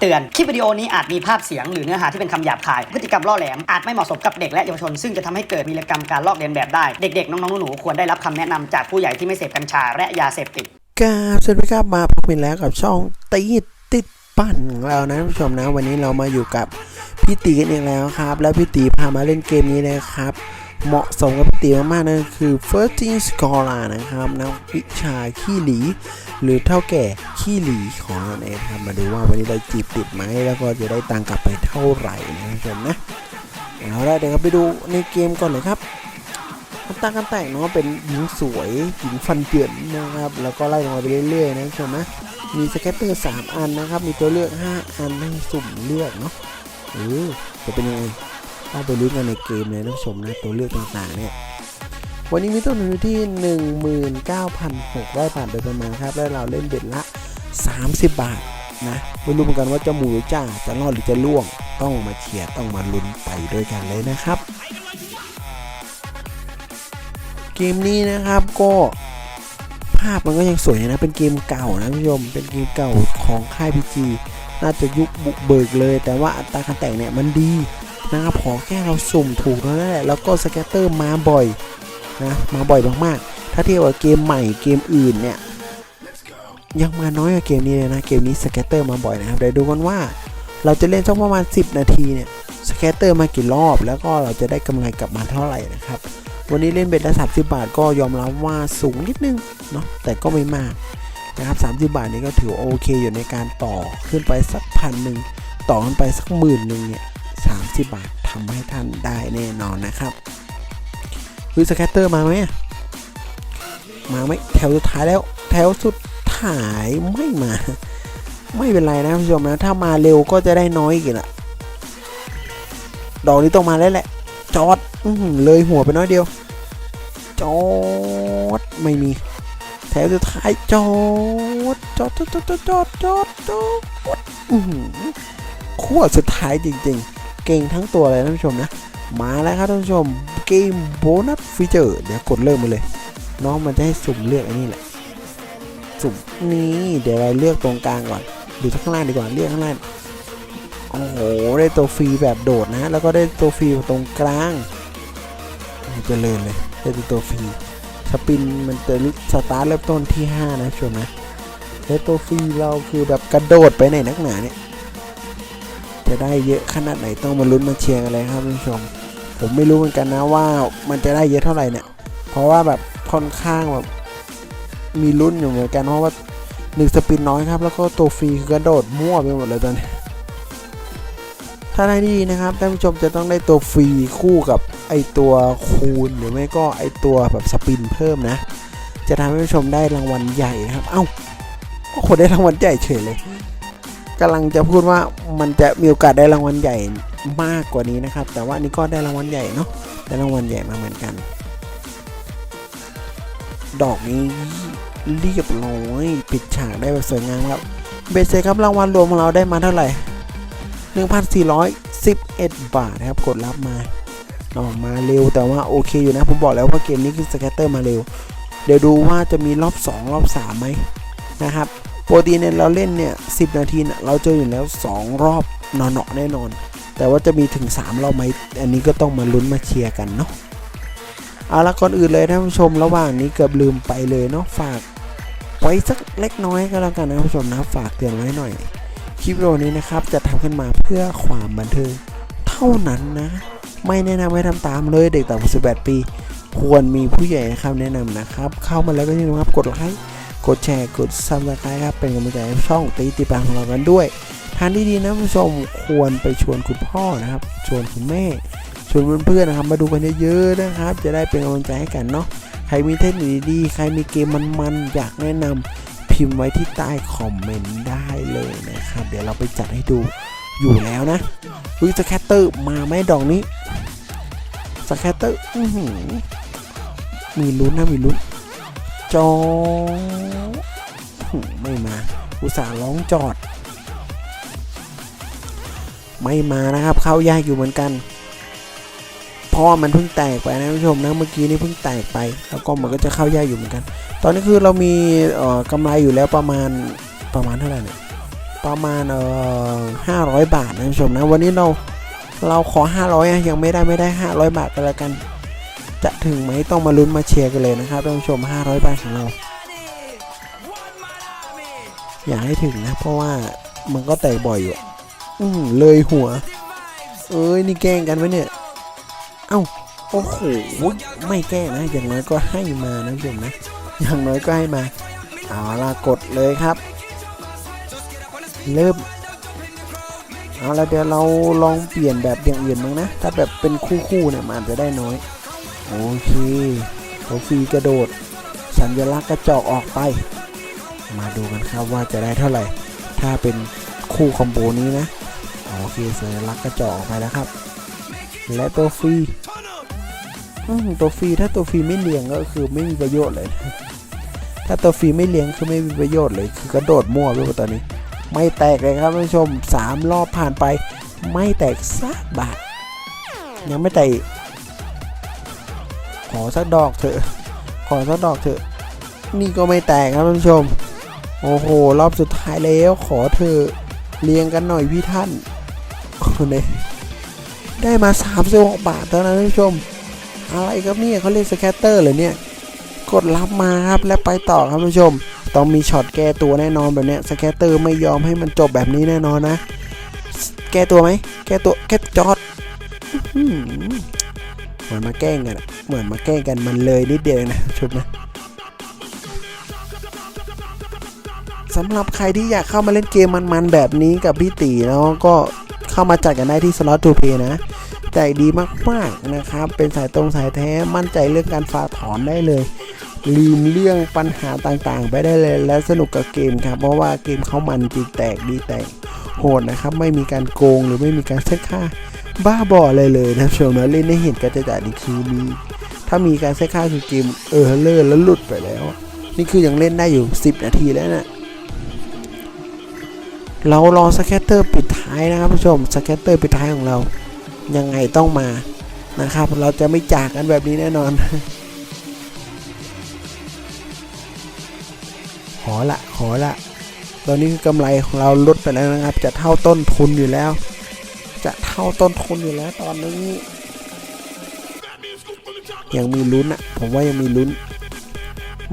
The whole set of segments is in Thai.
เตือน คลิปวิดีโอนี้อาจมีภาพเสียงหรือเนื้อหาที่เป็นคำหยาบคาย พฤติกรรมล่อแหลม อาจไม่เหมาะสมกับเด็กและเยาวชน ซึ่งจะทำให้เกิดวีรกรรมการลอกเลียนแบบได้ เด็กๆ น้องๆ หนูๆ ควรได้รับคำแนะนำจากผู้ใหญ่ที่ไม่เสพกัญชาและยาเสพติดกราบสวัสดีครับมาพบกันแล้วกับช่องตีติดปั่นของเรานะท่านผู้ชมนะ วันนี้เรามาอยู่กับพี่ตีกันเองแล้วครับ แล้วพี่ตีพามาเล่นเกมนี้นะครับ เหมาะสมกับพี่ตีมากๆนั่นคือ First Team Scholar นะครับนักวิชาขี้หลี หรือเท่าแก่ขี้หลีของเราเองครับมาดูว่าวันนี้ได้จีบติดไหมแล้วก็จะได้ตังกลับไปเท่าไหร่นะท่านผู้ชมนะเอาละเดี๋ยวเราไปดูในเกมก่อนเลยครับอัตราการแต่งเนาะเป็นหญิงสวยหญิงฟันเจือนนะครับแล้วก็ไล่ลงมาไปเรื่อยๆนะคุณผู้ชมนะมีสเก็ตเตอร์3อันนะครับมีตัวเลือก 5 อันให้สุ่มเลือกเนาะเออจะเป็นยังไงต้องไปลุ้กันในเกมเลยนะคุณผู้ชมนะตัวเลือกต่างๆเนี่ย วันนี้มีต้นทุนอยู่ที่ 19,600บาทโดยประมาณครับ แล้วเราเล่นเบ็ดละ 30 บาทนะไม่รู้เหมือนกันว่าจะหมูหรือจ่าจะรอดหรือจะล่วง ต้องมาเชียร์ต้องมาลุ้นไปด้วยกันเลยนะครับ เกมนี้นะครับก็ภาพมันก็ยังสวยนะ เป็นเกมเก่านะคุณผู้ชม เป็นเกมเก่าของค่ายพีจีน่าจะยุคบุกเบิกเลย แต่ว่าอัตราการแต่งเนี่ยมันดีนะครับขอแค่เราสุ่มถูกเท่านั้นแหละ แล้วก็สแกตเตอร์มาบ่อย นะมาบ่อยมากๆ ถ้าเทียบกับเกมใหม่เกมอื่นเนี่ยยังมาน้อยกว่าเกมนี้เลยนะเกมนี้สแกตเตอร์มาบ่อยนะครับเดี๋ยวดูกันว่า เราจะเล่นสักประมาณ 10 นาทีเนี่ยสแกตเตอร์มากี่รอบ แล้วก็เราจะได้กำไรกลับมาเท่าไหร่นะครับวันนี้เล่นเบ็ดละ30บาทก็ยอมรับว่าสูงนิดนึงเนาะแต่ก็ไม่มากนะครับ30บาทนี้ก็ถือโอเคอยู่ในการต่อขึ้นไปสักพันหนึ่งต่อขึ้นไปสักหมื่นหนึ่งเนี่ย30บาททำให้ท่านได้แน่นอนนะครับ คือสแคตเตอร์มาไหมมาไหมแถวสุดท้ายแล้ว แถวสุดท้ายไม่มา ไม่เป็นไรนะผู้ชมนะ ถ้ามาเร็วก็จะได้น้อยอีกละดอกนี้ต้องมาแล้วแหละ จอดอเลยหัวไปน้อยเดียว จอดไม่มี แถวสุดท้ายจอดจอดจอดจอดจอดจอดจอดจอดขั้วสุดท้ายจริง ๆ เก่งทั้งตัวเลยท่านผู้ชมนะ มาแล้วครับท่านผู้ชม เกมโบนัสฟีเจอร์เดี๋ยวกดเริ่มมาเลย น้องมันจะให้สุ่มเลือกอันนี้แหละ สุ่มนี้เดี๋ยวเราเลือกตรงกลางก่อนดูข้างล่างดีกว่าเลือกข้างล่างโอ้โหได้ตัวฟรีแบบโดดนะ แล้วก็ได้ตัวฟรีตรงกลางโอ้โหเจริญเลยได้ตัวฟรีสปินมันจะสตาร์ทเริ่มต้นที่ 5 นะชมนะแล้วตัวฟรีเราคือแบบกระโดดไปไหนนักหนาเนี่ยจะได้เยอะขนาดไหนต้องมาลุ้นมาเชียร์กันเลยครับท่านผู้ชม ผมไม่รู้เหมือนกันนะว่ามันจะได้เยอะเท่าไหร่เนี่ย เพราะว่าแบบค่อนข้างแบบมีลุ้นอยู่เหมือนกันเพราะว่าหนึ่งสปินน้อยครับ แล้วก็ตัวฟรีคือกระโดดมั่วไปหมดเลยตอนนี้ ถ้าได้ดีนะครับท่านผู้ชมจะต้องได้ตัวฟรีคู่กับไอตัวคูณหรือไม่ก็ไอตัวแบบสปินเพิ่มนะ จะทำให้ผู้ชมได้รางวัลใหญ่นะครับ เอ้าโอ้โหได้รางวัลใหญ่เฉยเลยกำลังจะพูดว่ามันจะมีโอกาสได้รางวัลใหญ่ มากกว่านี้นะครับ แต่ว่านนี้ก็ได้รางวัลใหญ่เนาะได้รางวัลใหญ่มาเหมือนกัน ดอกนี้เรียบร้อยปิดฉากได้แบบสวยงามครับเบสเซครับรางวัลรวมของเราได้มาเท่าไหร่ 1,411 บาทนะครับกดรับมาออกมาเร็วแต่ว่าโอเคอยู่นะ ผมบอกแล้วว่าเกมนี้คือสแกตเตอร์มาเร็ว เดี๋ยวดูว่าจะมีรอบ 2 รอบ 3ไหมนะครับปกติเนี่ยเราเล่นเนี่ย10 นาทีเนี่ยเราเจออยู่แล้ว 2 รอบนอๆแน่นอน แต่ว่าจะมีถึง3รอบไหมอันนี้ก็ต้องมาลุ้นมาเชียร์กันเนาะเอาละก่อนอื่นเลยท่านผู้ชมระหว่างนี้เกือบลืมไปเลยเนาะฝากไว้สักเล็กน้อยก็แล้วกันนะท่านผู้ชมนะฝากเตือนไว้หน่อย คลิปวิดีโอนี้นะครับจะทำขึ้นมาเพื่อความบันเทิงเท่านั้นนะ ไม่แนะนำให้ทำตามเลยเด็กต่ำกว่า18 ปี ควรมีผู้ใหญ่ให้คำแนะนำนะครับ เข้ามาแล้วก็อย่าลืมครับกดไลค์กดแชร์กดซับสไครต์ครับเป็นกำลังใจให้ช่องตีติปังของเรากันด้วย ทางที่ดีนะผู้ชมควรไปชวนคุณพ่อนะครับ ชวนคุณแม่ ชวนเพื่อนๆนะครับ มาดูกันเยอะๆนะครับ จะได้เป็นกำลังใจให้กันเนาะใครมีเทคนิคดีๆใครมีเกมมันๆอยากแนะนำพิมพ์ไว้ที่ใต้คอมเมนต์ได้เลยนะครับ เดี๋ยวเราไปจัดให้ดูอยู่แล้วนะวิสแคตเตอร์มาไหมดอกนี้สแคตเตอร์มีลุ้นนะมีลุ้นจอไม่มา อุตส่าห์ร้องจอด ไม่มานะครับ เข้ายากอยู่เหมือนกันเพราะว่ามันเพิ่งแตกไปนะผู้ชมนะเมื่อกี้นี่เพิ่งแตกไป แล้วก็มันก็จะเข้ายากอยู่เหมือนกัน ตอนนี้คือเรามีกำไรอยู่แล้วประมาณประมาณเท่าไหร่เนี่ยประมาณเอ่อห้าร้อยบาทนะผู้ชมนะวันนี้เราเราขอ 500อะยังไม่ได้ไม่ได้ 500 บาทกันแล้วกัน จะถึงไหมต้องมาลุ้นมาเชียร์กันเลยนะครับท่านผู้ชม 500 บาทของเรา อยากให้ถึงนะ เพราะว่ามันก็แตกบ่อยอยู่ อืมเลยหัว เอ้ยนี่แกล้งกันไหมเนี่ย เอ้าโอ้โหไม่แกล้งนะอย่างน้อยก็ให้มานะผมนะอย่างน้อยก็ให้มาเอาละกดเลยครับ เริ่มเอาละเดี๋ยวเราลองเปลี่ยนแบบอย่างอื่นบ้างนะ ถ้าแบบเป็นคู่ๆเนี่ยมันอาจจะได้น้อย โอเคโทฟีกระโดด สัญลักษณ์กระจอกออกไป มาดูกันครับว่าจะได้เท่าไหร่ ถ้าเป็นคู่คอมโบนี้นะ โอเคสัญลักษณ์กระจอกไปแล้วครับ และตัวฟรีตัวฟรีถ้าตัวฟรีไม่เลี้ยงก็คือไม่มีประโยชน์เลย ถ้าตัวฟรีไม่เลี้ยงคือไม่มีประโยชน์เลย คือกระโดดมั่วไปหมดตอนนี้ ไม่แตกเลยครับท่านผู้ชมสามรอบผ่านไป ไม่แตกสักบาทยังไม่แตกอีกขอสักดอกเถอะ ขอสักดอกเถอะ นี่ก็ไม่แตกครับท่านผู้ชม โอ้โห รอบสุดท้ายแล้ว ขอเธอะเรียงกันหน่อยพี่ท่าน โอ้เนี่ยได้มา36บาทเท่านั้นท่านผู้ชม อะไรครับเนี่ยเขาเรียกสแคตเตอร์เหรอเนี่ย กดรับมาครับและไปต่อครับท่านผู้ชม ต้องมีช็อตแก้ตัวแน่นอนแบบเนี้ยสแคตเตอร์ไม่ยอมให้มันจบแบบนี้แน่นอนนะ แก้ตัวไหม แก้ตัวแก้จอดเหมือนมาแกล้งกันเหมือนมาแกล้งกันมันเลยนิดเดียวนะชุดนะ สำหรับใครที่อยากเข้ามาเล่นเกมมันๆแบบนี้กับพี่ตีเนาะก็เข้ามาจัดกันได้ที่สล็อตทูเพนะใจดีมากๆนะครับ เป็นสายตรงสายแท้มั่นใจเรื่องการฝากถอนได้เลย ลืมเรื่องปัญหาต่างๆ ไปได้เลยและสนุกกับเกมครับ เพราะว่าเกมเขามันจริงแตกดีแตกโหดนะครับ ไม่มีการโกงหรือไม่มีการเซ็ตค่าบ้าบอเลยเลยนะชมนะเล่นให้เห็นกันจะจ่ายนี่คือมี ถ้ามีการเซ็ตค่าคือเกมเออเลอร์แล้วหลุดไปแล้ว นี่คือยังเล่นได้อยู่ 10 นาทีแล้วนะ เรารอสแคตเตอร์ปิดท้ายนะครับผู้ชมสแคตเตอร์ปิดท้ายของเรา ยังไงต้องมานะครับ เราจะไม่จากกันแบบนี้แน่นอน ขอละขอละตอนนี้คือกำไรของเราลดไปแล้วนะครับ จะเท่าต้นทุนอยู่แล้ว จะเท่าต้นทุนอยู่แล้วตอนนี้ยังมีลุ้นอะผมว่ายังมีลุ้น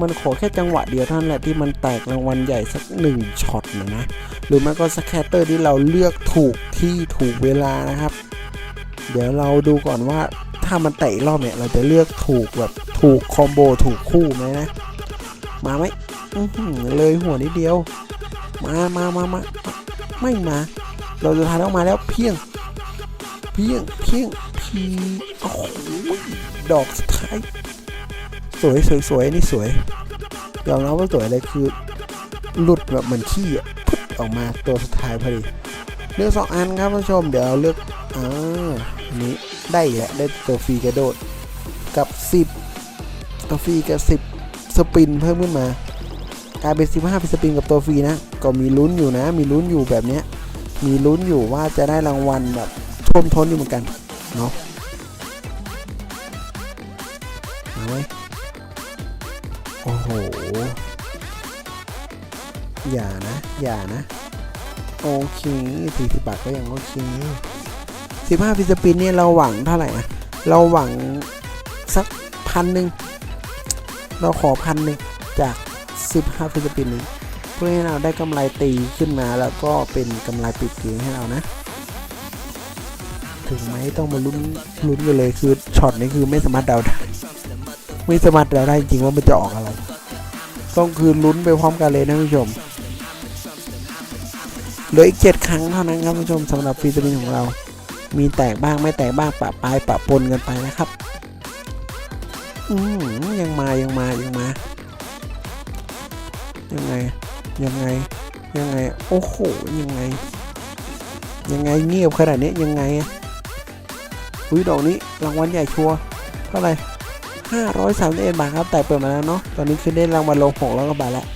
มันขอแค่จังหวะเดียวเท่านั้นแหละที่มันแตกรางวัลใหญ่สักหนึ่งช็อตนะนะ หรือไม่ก็สแคตเตอร์ที่เราเลือกถูกที่ถูกเวลานะครับ เดี๋ยวเราดูก่อนว่าถ้ามันเตะรอบเนี่ยเราจะเลือกถูกแบบถูกคอมโบถูกคู่ไหมนะ มาไหมอื้อหือเลยหัวนิดเดียว มามามามาไม่มา เราจะทายต้องมาแล้วเพียง เพียงเพียงพีโอ้โหดอกสุดท้ายสวยสวยสวยนี่สวยยอมรับว่าสวยเลยคือหลุดแบบเหมือนขี้อะ ออกมาตัวสุดท้ายพอดีเลือกสองอันครับท่านผู้ชมเดี๋ยวเราเลือกอ่าอันนี้ได้อีกแล้วได้ตัวฟรีกระโดดกับ 10 ตัวฟรีกับ 10 สปินเพิ่มขึ้นมากลายเป็น15เป็นสปินกับตัวฟรีนะ ก็มีลุ้นอยู่นะ มีลุ้นอยู่แบบเนี้ยมีลุ้นอยู่ว่าจะได้รางวัลแบบท่วมท้นอยู่เหมือนกันเนาะมาไห อย่านะ อย่านะ โอเคสี่สิบบาทก็ยังโอเคสิบห้าฟิสปินเนี่ยเราหวังเท่าไหร่นะ เราหวังสักพันหนึ่ง เราขอพันหนึ่งจากสิบห้าฟิสปินนี้เพื่อให้เราได้กำไรตีขึ้นมาแล้วก็เป็นกำไรปิดเกมให้เรานะ ถึงไหมต้องมาลุ้นลุ้นกันเลยคือช็อตนี้คือไม่สามารถเดาได้ไม่สามารถเดาได้จริงว่ามันจะออกอะไร ต้องคือลุ้นไปพร้อมกันเลยนะผู้ชม ลืออีกเจ็ดครั้งเท่านั้นครับผู้ชมสำหรับฟรีสปินของเรา มีแตกบ้างไม่แตกบ้างปะปลายปะปนกันไปนะครับ อืมยังมายังมายังมา ยังไง ยังไง ยังไง โอ้โห ยังไง ยังไงเงียบขนาดนี้ยังไงอุ้ยดอกนี้รางวัลใหญ่ชัวร์เท่าไหร่ห้าร้อยสามสิบเอ็ดบาทครับแต่เปิดมาแล้วเนาะตอนนี้คือได้รางวัลลงหกร้อยกว่าบาทแล้ว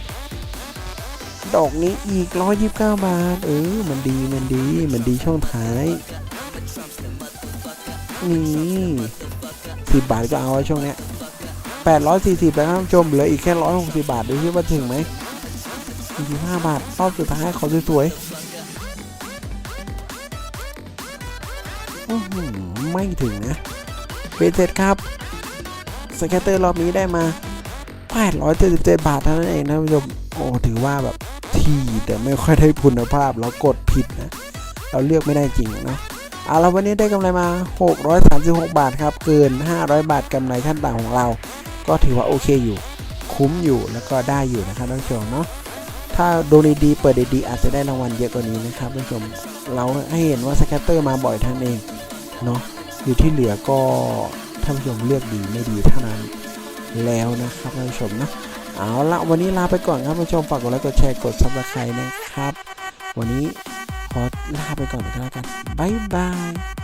ดอกนี้อีก 129 บาท เออ มันดีมันดี มันดีช่องท้าย นี่สิบบาทก็เอาไว้ช่วงเนี้ยแปดร้อยสี่สิบแล้วครับชมเหลืออีกแค่ร้อยหกสิบาทดูที่ว่าถึงไหมสี่สิบห้าบาทรอบสุดท้ายเขาสวยๆไม่ถึงนะเป็นเสร็จครับสแกตเตอร์รอบนี้ได้มา877บาทเท่านั้นเองนะผู้ชมโอ้ถือว่าแบบ ทีแต่ไม่ค่อยได้คุณภาพเรากดผิดนะ เราเลือกไม่ได้จริงนะเอาละวันนี้ได้กำไรมา 636 บาทครับ เกิน 500 บาทกำไรขั้นต่ำของเรา ก็ถือว่าโอเคอยู่ คุ้มอยู่แล้วก็ได้อยู่นะครับท่านผู้ชมเนาะถ้าดูดีๆเปิดดีๆอาจจะได้รางวัลเยอะกว่านี้นะครับท่านผู้ชมเราให้เห็นว่าสแคตเตอร์มาบ่อยท่านนเองเนาะอยู่ที่เหลือก็ท่านผู้ชมเลือกดีไม่ดีเท่านั้นแล้วนะครับท่านผู้ชมเนาะ เอาละวันนี้ลาไปก่อนครับผู้ชมฝากกดไลค์กดแชร์กดซับสไครต์นะครับ วันนี้ขอลาไปก่อนนะครับกันบ๊ายบาย